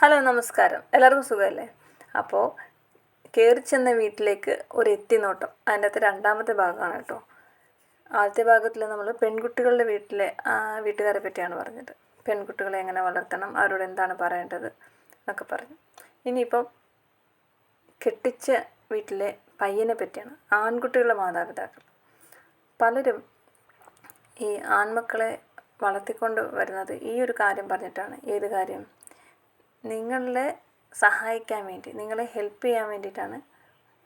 Hello നമസ്കാരം. എല്ലാവർക്കും സുഖമല്ലേ? അപ്പോൾ കയറി ചെന്ന വീട്ടിലേക്ക് ഒരു എത്തിനോട്ടം. അതിന്റെ അകത്ത് രണ്ടാമത്തെ ഭാഗമാണ് കേട്ടോ. ആദ്യത്തെ ഭാഗത്തിൽ നമ്മൾ പെൺകുട്ടികളുടെ വീട്ടിലെ വീട്ടുകാരെ പറ്റിയാണ് പറഞ്ഞത്. പെൺകുട്ടികളെ എങ്ങനെ വളർത്തണം അവരോട് എന്താണ് പറയേണ്ടത് എന്നൊക്കെ പറഞ്ഞു. ഇനിയിപ്പം കെട്ടിച്ച വീട്ടിലെ പയ്യനെ പറ്റിയാണ്. ആൺകുട്ടികളുടെ മാതാപിതാക്കൾ. പലരും ഈ ആൺമക്കളെ വളർത്തിക്കൊണ്ട് വരുന്നത് ഈ ഒരു കാര്യം പറഞ്ഞിട്ടാണ്. ഏത് കാര്യം? നിങ്ങളെ സഹായിക്കാൻ വേണ്ടി നിങ്ങളെ ഹെൽപ്പ് ചെയ്യാൻ വേണ്ടിയിട്ടാണ്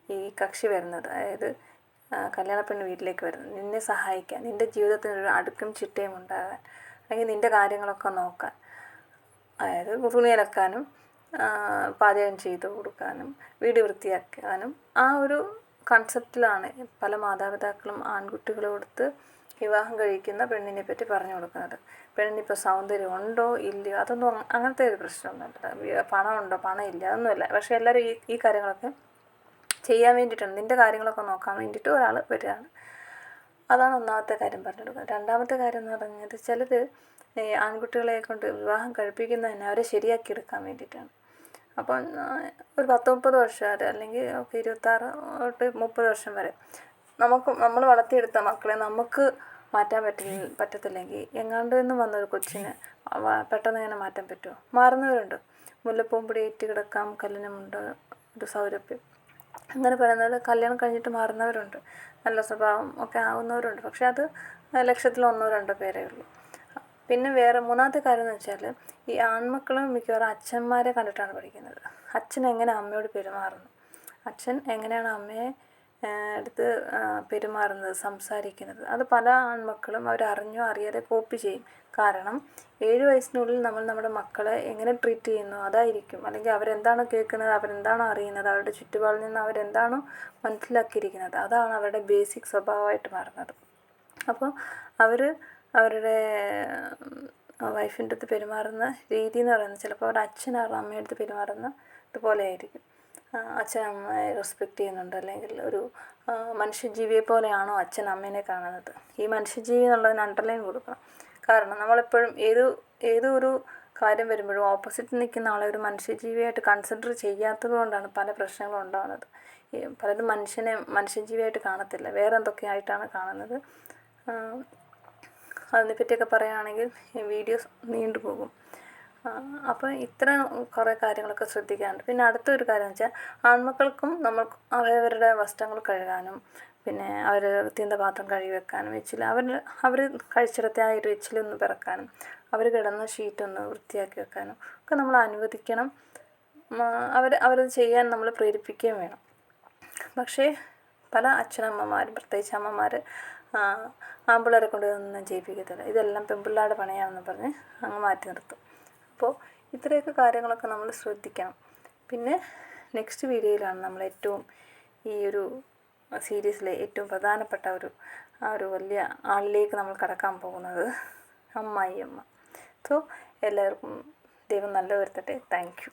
ഈ കക്ഷി വരുന്നത്. അതായത് കല്യാണ കല്യാണപ്പെണ്ണ് വീട്ടിലേക്ക് വരുന്നത്. നിന്നെ സഹായിക്കാൻ നിന്റെ ജീവിതത്തിന് ഒരു അടുക്കും ചിട്ടയും ഉണ്ടാകാൻ അല്ലെങ്കിൽ നിന്റെ കാര്യങ്ങളൊക്കെ നോക്കാൻ. അതായത് തുണി അലക്കാനും പാചകം ചെയ്ത് കൊടുക്കാനും വീട് വൃത്തിയാക്കാനും ആ ഒരു കൺസെപ്റ്റിലാണ് പല മാതാപിതാക്കളും ആൺകുട്ടികളെ കൊടുത്ത് വിവാഹം കഴിക്കുന്ന പെണ്ണിനെ പറ്റി പറഞ്ഞു കൊടുക്കുന്നത്. പെണ്ണിനിപ്പോൾ സൗന്ദര്യം ഉണ്ടോ ഇല്ലയോ? അതൊന്നും അങ്ങനത്തെ ഒരു പ്രശ്നമൊന്നുമില്ല. പണം പണമുണ്ടോ? പണം ഇല്ല അതൊന്നുമില്ല. പക്ഷേ എല്ലാവരും ഈ ഈ കാര്യങ്ങളൊക്കെ ചെയ്യാൻ വേണ്ടിയിട്ടാണ് നിന്റെ കാര്യങ്ങളൊക്കെ നോക്കാൻ വേണ്ടിയിട്ട് ഒരാൾ വരികയാണ്. അതാണ് ഒന്നാമത്തെ കാര്യം പറഞ്ഞു കൊടുക്കുന്നത്. രണ്ടാമത്തെ കാര്യം എന്ന് പറഞ്ഞത് ചിലർ ആൺകുട്ടികളെ കൊണ്ട് വിവാഹം കഴിപ്പിക്കുന്നതന്നെ അവരെ ശരിയാക്കി എടുക്കാൻ വേണ്ടിയിട്ടാണ്. അപ്പം ഒരു പത്ത് മുപ്പത് വർഷം വരെ അല്ലെങ്കിൽ ഇരുപത്താറ് തൊട്ട് മുപ്പത് വർഷം വരെ നമുക്ക് നമ്മൾ വളർത്തിയെടുത്ത മക്കളെ നമുക്ക് മാറ്റാൻ പറ്റില്ല പറ്റത്തില്ലെങ്കിൽ എങ്ങാണ്ട് നിന്നും വന്നൊരു കൊച്ചിന് പെട്ടെന്ന് ഇങ്ങനെ മാറ്റാൻ പറ്റുമോ മാറുന്നവരുണ്ട്. മുല്ലപ്പൂമ്പൊടി ഏറ്റ് കിടക്കാം കല്ലിനുമുണ്ട് ഒരു സൗരഭ്യം. അങ്ങനെ പറയുന്നത് കല്യാണം കഴിഞ്ഞിട്ട് മാറുന്നവരുണ്ട്. നല്ല സ്വഭാവം ഒക്കെ ആവുന്നവരുണ്ട്. പക്ഷെ അത് ലക്ഷത്തിൽ ഒന്നോ രണ്ടോ പേരേ ഉള്ളൂ. പിന്നെ വേറെ മൂന്നാമത്തെ കാര്യം എന്ന് വെച്ചാൽ ഈ ആൺമക്കളും മിക്കവാറും അച്ഛന്മാരെ കണ്ടിട്ടാണ് പഠിക്കുന്നത്. അച്ഛൻ എങ്ങനെ അമ്മയോട് പെരുമാറുന്നു? അച്ഛൻ എങ്ങനെയാണ് അമ്മയെ ആ, പെരുമാറുന്നത് സംസാരിക്കുന്നത്. അത് പല ആൺമക്കളും അവർ അറിയാതെ കോപ്പി ചെയ്യും. കാരണം ഏഴ് വയസ്സിനുള്ളിൽ നമ്മൾ നമ്മുടെ മക്കളെ എങ്ങനെ ട്രീറ്റ് ചെയ്യുന്നു അതായിരിക്കും. അല്ലെങ്കിൽ അവരെന്താണോ കേൾക്കുന്നത് അവരെന്താണോ അറിയുന്നത് അവരുടെ ചുറ്റുപാടിൽ നിന്ന് അവരെന്താണോ മനസ്സിലാക്കിയിരിക്കുന്നത് അതാണ് അവരുടെ ബേസിക് സ്വഭാവമായിട്ട് മാറുന്നത്. അപ്പോൾ അവർ അവരുടെ വൈഫിന്റെ അടുത്ത് പെരുമാറുന്ന രീതി എന്ന് പറയുന്നത് ചിലപ്പോൾ അവരുടെ അച്ഛൻ അമ്മയുടെ അടുത്ത് പെരുമാറുന്ന ഇതുപോലെ ആയിരിക്കും അച്ഛൻ അമ്മയെ റെസ്പെക്റ്റ് ചെയ്യുന്നുണ്ട്. അല്ലെങ്കിൽ ഒരു മനുഷ്യജീവിയെ പോലെയാണോ അച്ഛൻ അമ്മേനെ കാണുന്നത്? ഈ മനുഷ്യജീവി എന്നുള്ളതിന് അണ്ടർലൈൻ കൊടുക്കണം. കാരണം നമ്മളെപ്പോഴും ഏത് ഏത് ഒരു കാര്യം വരുമ്പോഴും ഓപ്പോസിറ്റ് നിൽക്കുന്ന ആളെ ഒരു മനുഷ്യജീവിയായിട്ട് കൺസിഡർ ചെയ്യാത്തത് കൊണ്ടാണ് പല പ്രശ്നങ്ങളും ഉണ്ടാകുന്നത്. പലരും മനുഷ്യനെ മനുഷ്യജീവിയായിട്ട് കാണത്തില്ല. വേറെ എന്തൊക്കെയായിട്ടാണ് കാണുന്നത്? അതിനെപ്പറ്റിയൊക്കെ പറയുകയാണെങ്കിൽ വീഡിയോസ് നീണ്ടുപോകും. അപ്പോൾ ഇത്ര കുറേ കാര്യങ്ങളൊക്കെ ശ്രദ്ധിക്കാനുണ്ട്. പിന്നെ അടുത്തൊരു കാര്യം എന്ന് വെച്ചാൽ ആൺമക്കൾക്കും നമ്മൾ അവരവരുടെ വസ്ത്രങ്ങൾ കഴുകാനും പിന്നെ അവർ തിന്ന പാത്രം കഴുകി വെക്കാനും എച്ചിൽ അവർ അവർ കഴിച്ചിടത്തെ ആ ഒരു എച്ചിലൊന്ന് പിറക്കാനും അവർ കിടന്ന ഷീറ്റൊന്ന് വൃത്തിയാക്കി വെക്കാനും ഒക്കെ നമ്മൾ അനുവദിക്കണം. അവർ അവരത് ചെയ്യാൻ നമ്മൾ പ്രേരിപ്പിക്കുകയും വേണം. പക്ഷേ പല അച്ഛനമ്മമാരും പ്രത്യേകിച്ച് അമ്മമാർ ആമ്പിള്ളേരെ കൊണ്ട് ഒന്നും ഇതെല്ലാം പെമ്പിള്ളാടെ പണിയാണെന്ന് പറഞ്ഞ് അങ്ങ് മാറ്റി നിർത്തും. അപ്പോൾ ഇത്രയൊക്കെ കാര്യങ്ങളൊക്കെ നമ്മൾ ശ്രദ്ധിക്കണം. പിന്നെ നെക്സ്റ്റ് വീഡിയോയിലാണ് നമ്മൾ ഏറ്റവും ഈ ഒരു സീരീസിലെ ഏറ്റവും പ്രധാനപ്പെട്ട ഒരു ആ ഒരു വലിയ ആളിലേക്ക് നമ്മൾ കടക്കാൻ പോകുന്നത് അമ്മായി അമ്മ. സോ എല്ലാവർക്കും ദൈവം നല്ല വരുത്തട്ടെ താങ്ക് യു